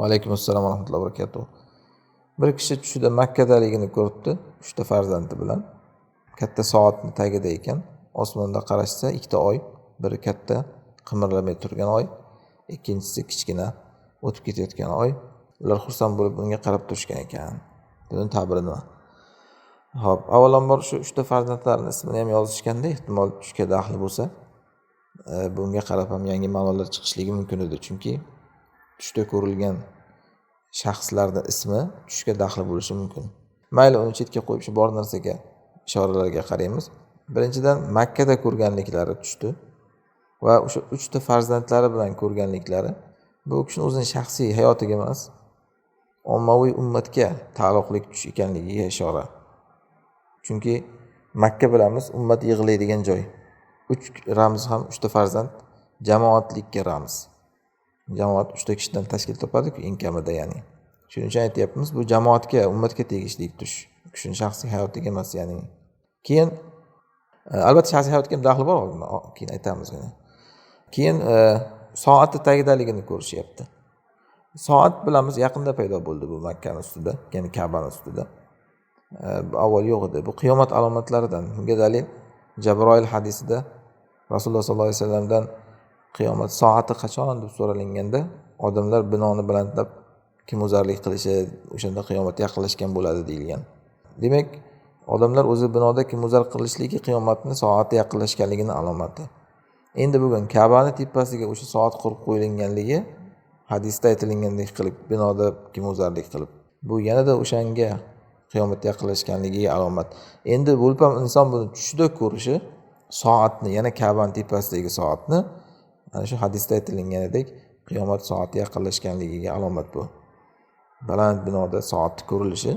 va alaykum assalom va rahmatullohi va barakatuh. Bir kishi tushida makkadaligini ko'ribdi uchta farzandi bilan. Katta soatni tagida ekan. Osmonda qarashsa ikkita oy biri katta qimirlamay turgan oy ikkinchisi kichkina o'tib ketayotgan oy. Ular xursand bo'lib unga qarab turishgan ekan. Buni ta'biri nima? Ho'p avvalambor shu uchta farzandlarni ismini ham yozishganda ehtimol tushga daxli bo'lsa e, bunga qarab ham yangi ma'nolar chiqishligi mumkin edi. Chunki tushda ko'rilgan shaxslarni ismi tushga daxli bo'lishi mumkin. Mayli uni chetga qo'yib shu bor narsaga ishoralarga qaraymiz. Birinchidan makkada ko'rganliklari tushdi va o'sha uchta farzandlari bilan ko'rganliklari bu kishini o'zini shaxsiy hayotiga emas ommaviy ummatga taalluqli tush ekanligiga ishora. Chunki makka bilamiz ummat yig'iladigan joy. Uch ramz ham uchta farzand jamoatlikka ramz. Jamoat uchta kishidan tashkil topadiku eng kamida ya'ni. Shuning uchun aytyapmiz bu jamoatga ummatga tegishli tush. U kishini shaxsiy hayotiga emas ya'ni. Keyin e, albatta shaxsiy hayotga ham daxli bor keyin aytamiz keyin e, soatni tagidaligini ko'rishyapti. Soat bilamiz yaqinda paydo bo'ldi bu makkani ustida ya'ni kabani ustida. E, avval yo'q edi. Bu qiyomat alomatlaridan bunga dalil jabroil hadisida rasululloh sollallohu alayhi vasallamdan qiyomat soati qachon deb so'ralinganda odamlar binoni balandlab kimozarlik qilishi o'shanda qiyomat yaqinlashgan bo'ladi deyilgan. Demak odamlar o'zi binoda kimozar qilishligi qiyomatni soati yaqinlashganligini alomati. Endi bugun kabani tepasiga o'sha soat qurib qo'yilganligi hadisda aytilgandek qilib binoda kimozarlik qilib bu yanada o'shanga qiyomat yaqinlashganligiga alomat. Endi bo'lib ham inson buni tushida ko'rishi soatni yana kabani tepasidagi soatni ana shu hadisda aytilganidek qiyomat soati yaqinlashganligiga alomat bu. Baland binoda soatni ko'rilishi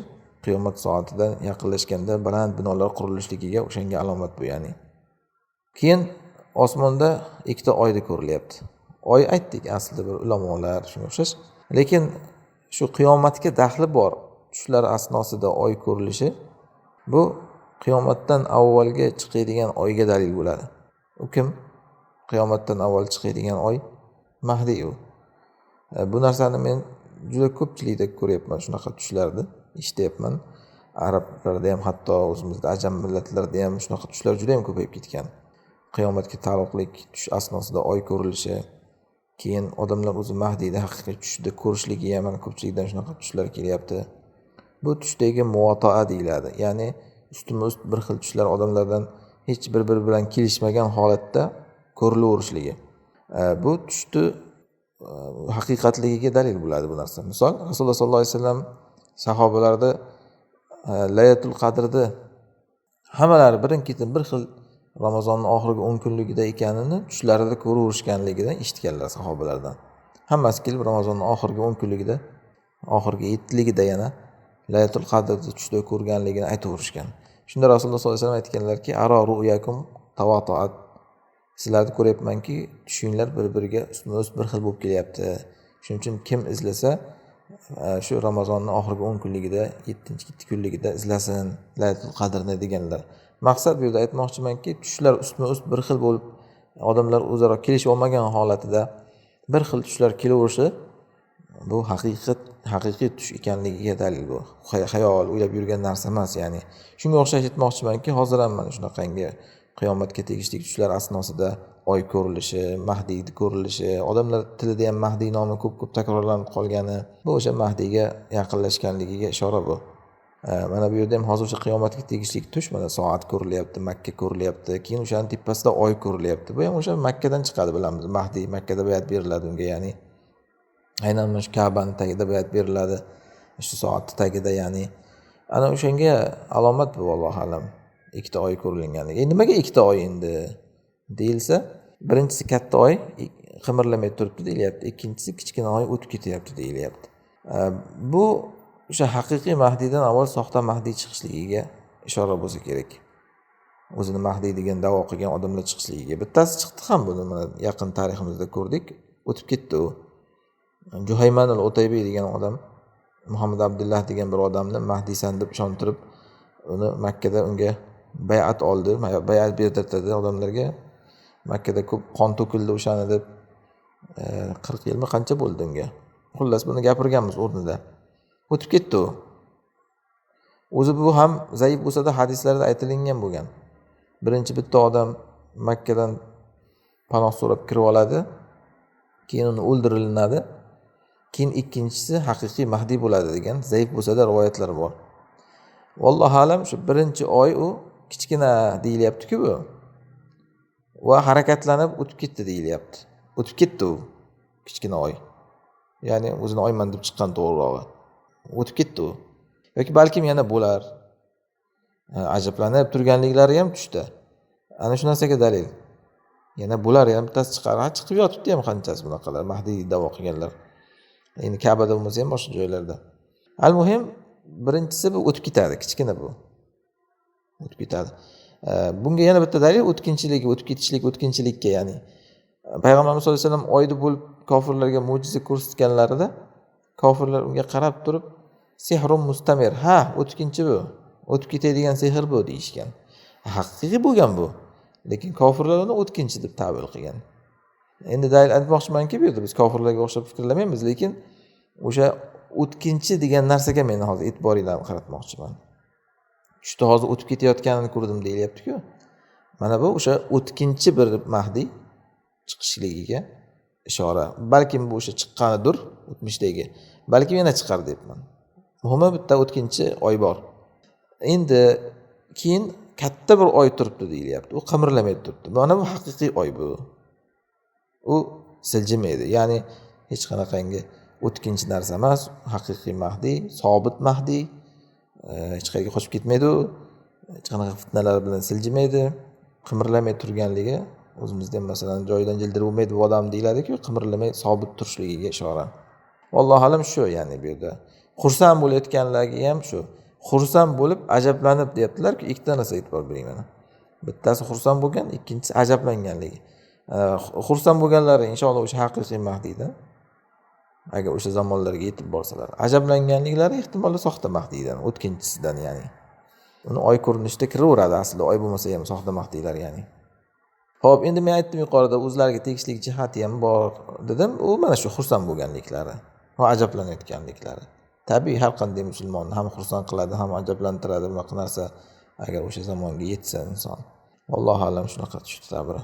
qiyomat soatidan yaqinlashganda baland binolar qurilishligiga o'shanga alomat bu ya'ni. Keyin osmonda ikkita oyni ko'rilyapti. Oy aytdik aslida bir ulamolar shunga o'xshash. Lekin shu qiyomatga daxli bor tushlar asnosida oy ko'rilishi bu qiyomatdan avvalgi chiqadigan oyga dalil bo'ladi. U kim? Qiyomatdan avval chiqadigan oy mahdiy u e, bu narsani men juda ko'pchilikda ko'ryapman shunaqa tushlarni eshityapman. Arablarda ham hatto o'zimizda ajam millatlarda ham shunaqa tushlar juda yam ko'payib ketgan. Qiyomatga taalluqli tush asnosida oy ko'rilishi keyin odamlar o'zi mahdiyni haqiqiy tushda ko'rishligi ham mana ko'pchilikdan shunaqa tushlar kelyapti. Bu tushdagi muvotoa deyiladi. Ya'ni ustma ust bir xil tushlar odamlardan hech bir biri bilan kelishmagan holatda ko'rilaverishligi э, bu tushni э, haqiqatligiga dalil bo'ladi bu narsa. Misol rasululloh sollallohu alayhi vasallam sahobalarni э, layatul qadrni hammalari birin ketin bir xil ramazonni oxirgi o'n kunligida ekanini tushlarida ko'raverishganligidan eshitganlar sahobalardan. Hammasi kelib ramazonni oxirgi o'n kunligida oxirgi yettiligida yana layatul qadrni tushda ko'rganligini aytaverishgan shunda rasululloh sollallohu alayhi vasallam aytganlarki aro ruyakum tavatoat sizlarni ko'ryapmanki tushinglar bir biriga ustma ust bir xil bo'lib kelyapti. Shuning uchun kim izlasa e, shu ramazonni oxirgi o'n kunligida yettinchi yetti kunligida izlasin laylatul qadrni deganlar. Maqsad bu yerda aytmoqchimanki tushlar ustma ust bir xil bo'lib odamlar o'zaro kelishib olmagan holatida bir xil tushlar kelaverishi bu haqiqat haqiqiy tush ekanligiga dalil bu. Xayol o'ylab yurgan narsa emas ya'ni. Shunga o'xshash aytmoqchimanki hozir ham mana shunaqangi qiyomatga tegishli tushlar asnosida oy ko'rilishi mahdiyni ko'rilishi odamlar tilida ham mahdiy nomi ko'p ko'p takrorlanib qolgani bu o'sha mahdiyga yaqinlashganligiga ishora bu. Mana bu yerda ham hozir o'sha qiyomatga tegishli tush mana soat ko'rilyapti makka ko'rilyapti keyin o'shani tepasida oy ko'rilyapti. Bu ham o'sha makkadan chiqadi bilamiz mahdiy makkada bayat beriladi unga ya'ni aynan mana shu kabani tagida bayat beriladi shu soatni tagida ya'ni. Ana o'shanga alomat bu allohu alam. Ikkita oy ko'rilganligi e nimaga ikkita oy endi deyilsa birinchisi katta oy qimirlamay turibdi deyilyapti. Ikkinchisi kichkina oy o'tib ketyapti deyilyapti. Bu o'sha haqiqiy mahdiydan avval soxta mahdiy chiqishligiga ishora bo'lsa kerak. O'zini mahdiy degan davo qilgan odamlar chiqishligiga. Bittasi chiqdi ham buni mana yaqin tariximizda ko'rdik. O'tib ketdi u. Juhaymanul o'taybiy degan odam muhammad abdullah degan bir odamni mahdiysan deb ishontirib uni makkada unga bayat oldi. Bayat berdirdi odamlarga. Makkada ko'p qon to'kildi o'shani deb. E, qirq yilmi qancha bo'ldi unga? Xullas buni gapirganmiz o'rnida. O'tib ketdi u. O'zi bu ham zaif bo'lsada hadislarda aytilingan bo'lgan. Birinchi bitta odam makkadan panoh so'rab kirib oladi keyin uni o'ldirilinadi keyin ikkinchisi haqiqiy mahdiy bo'ladi degan zaif bo'lsada rivoyatlar bor. Vallohu alam shu birinchi oy u kichkina deyilyaptiku bu. Va harakatlanib o'tib ketdi deyilyapti. O'tib ketdi u kichkina oy. Ya'ni o'zini oyman deb chiqqan to'g'rirog'i o'tib ketdi u. Yoki balkim yana bo'lar. Ajablanib turganliklari ham tushda ana shu narsaga dalil. Yana bo'lar yana bittasi chiqar ha chiqib yotibdi ham qanchasi bunaqalar mahdiy davo qilganlar. Endi kabada bo'lmasa ham boshqa joylarda. Al muhim birinchisi bu o'tib ketadi kichkina bu. O'tib ketadi. Bunga yana bitta dalil o'tkinchilik o'tib ketishlik o'tkinchilikka ya'ni payg'ambarimiz sallallohu alayhi vasallam oyda bo'lib kofirlarga mo'jiza ko'rsatganlarida kofirlar unga qarab turib sehrun mustamir. Ha o'tkinchi bu o'tib ketadigan sehr bu deyishgan. Haqiqiy bo'lgan bu lekin kofirlar uni o'tkinchi deb tavil qilgan. Endi dalil aytmoqchimanki bu yerda biz kofirlarga o'xshab fikrlamaymiz lekin o'sha o'tkinchi degan narsaga men hozir e'tiboringlarni qaratmoqchiman. Tushda hozir o'tib ketayotganini ko'rdim deyilyaptiku. Mana bu o'sha o'tkinchi bir mahdiy chiqishligiga ishora. Balkim bu o'sha chiqqanidir o'tmishdagi. Balkim yana chiqar deyapman muhimi bitta o'tkinchi oy bor. Endi keyin katta bir oy turibdi deyilyapti. U qimirlamay turibdi. Mana bu haqiqiy oy bu. U siljimaydi. Ya'ni hech qanaqangi o'tkinchi narsa emas. Haqiqiy mahdiy sobit mahdiy Э, hech qayerga qochib ketmaydi u. Hech qanaqa fitnalar bilan siljimaydi. Qimirlamay turganligi o'zimizda ham masalan joyidan jildirib bo'lmaydi bu odam deyiladiku qimirlamay sobit turishligiga ishora allohu alam shu ya'ni bu yerda. Xursand bo'layotganligi ham shu. Xursand bo'lib ajablanib deyaptilarku ikkita narsa e'tibor bering mana. Bittasi xursand bo'lgan ikkinchisi ajablanganligi. Xursand bo'lganlari inshaalloh o'sha haqiqiy mahdiyda. Agar o'sha zamonlarga yetib borsalar. Ajablanganliklari ehtimol soxta mahdiydan o'tkinchisidan ya'ni. Uni oy ko'rinishida kiraveradi aslida oy bo'lmasa ham soxta mahdiylar ya'ni. Ho'p endi men aytdim yuqorida o'zlariga tegishli jihati ham bor dedim. U mana shu xursand bo'lganliklari va ajablanayotganliklari. Tabiiy har qanday musulmonni ham xursand qiladi ham ajablantiradi bunaqa narsa. Agar o'sha zamonga yetsa inson. Allohu alam shunaqa tushdi tabiri.